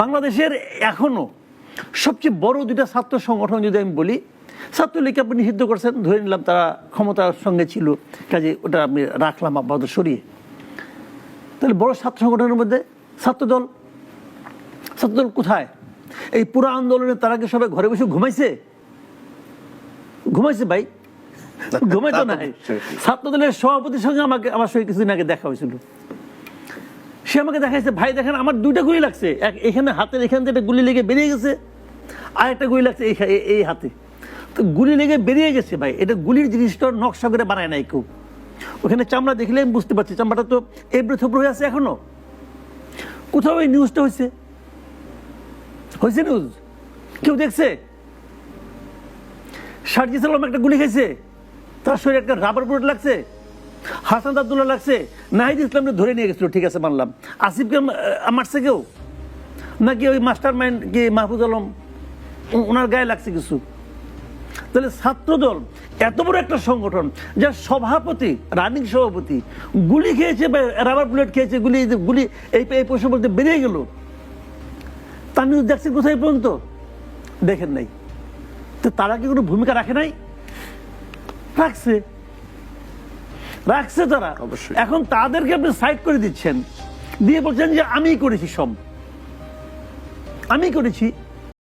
বাংলাদেশের এখনও সবচেয়ে বড় দুইটা ছাত্র সংগঠন যদি আমি বলি ছাত্রলীগকে আপনি নিষিদ্ধ করছেন ধরে নিলাম তারা ক্ষমতার সঙ্গে ছিল কাজে ওটা আমি রাখলাম আপাতত সরিয়ে। তাহলে বড় ছাত্র সংগঠনের মধ্যে ছাত্রদল ছাত্রদল কোথায়? এই পুরো আন্দোলনে তারা কি সবাই ঘরে বসে ঘুমাইছে? ঘুমাইছে ভাই? ঘুমাইতো তা তো না ছাত্রদলের সভাপতির সঙ্গে আমাকে আমার সঙ্গে কিছুদিন আগে দেখা হয়েছিল। সে আমাকে দেখাইছে, ভাই, দেখেন আমার দুইটা গুলি লাগছে। এক এখানে হাতের, এখান থেকে একটা গুলি লেগে বেরিয়ে গেছে, আর একটা গুলি লাগছে এই এই- হাতে। তো গুলি লেগে বেরিয়ে গেছে, ভাই। এটা গুলির জিনিসটা নকশা করে বানায় নাই কেউ। ওখানে চামড়া দেখলে আমি বুঝতে পারছি, চামড়াটা তো এবড়ে থবড়ে হয়ে আছে এখনও। কোথাও এই নিউজটা হয়েছে? হয়েছে নিউজ কেউ দেখছে? সার্জি সালাম একটা গুলি খেয়েছে তার শরীরে একটা রাবার বুলেট লাগছে। হাসান আবদুল্লাহ লাগছে, নাহিদ ইসলামকে ধরে নিয়ে গেছিল, ঠিক আছে, মানলাম। আসিফকে মারছে কেউ? নাকি ওই মাস্টার মাইন্ড কি মাহফুজ আলম? ওনার গায়ে লাগছে কিছু? তাহলে ছাত্রদল, এত বড় একটা সংগঠন, যার সভাপতি রানিং সভাপতি, গুলি খেয়েছে রাবার বুলেট খেয়েছে, গুলি গুলি, এই এই প্রশ্ন বলতে বেরিয়ে গেল। তার নিউজ দেখছেন কোথায় পর্যন্ত? দেখেন নাই। তো তারা কি কোনো ভূমিকা রাখে নাই? রাখছে। রাখছে তারা। অবশ্যই। এখন তাদেরকে আপনি সাইড করে দিচ্ছেন। দিয়ে বলছেন যে আমি করেছি সব। আমি করেছি।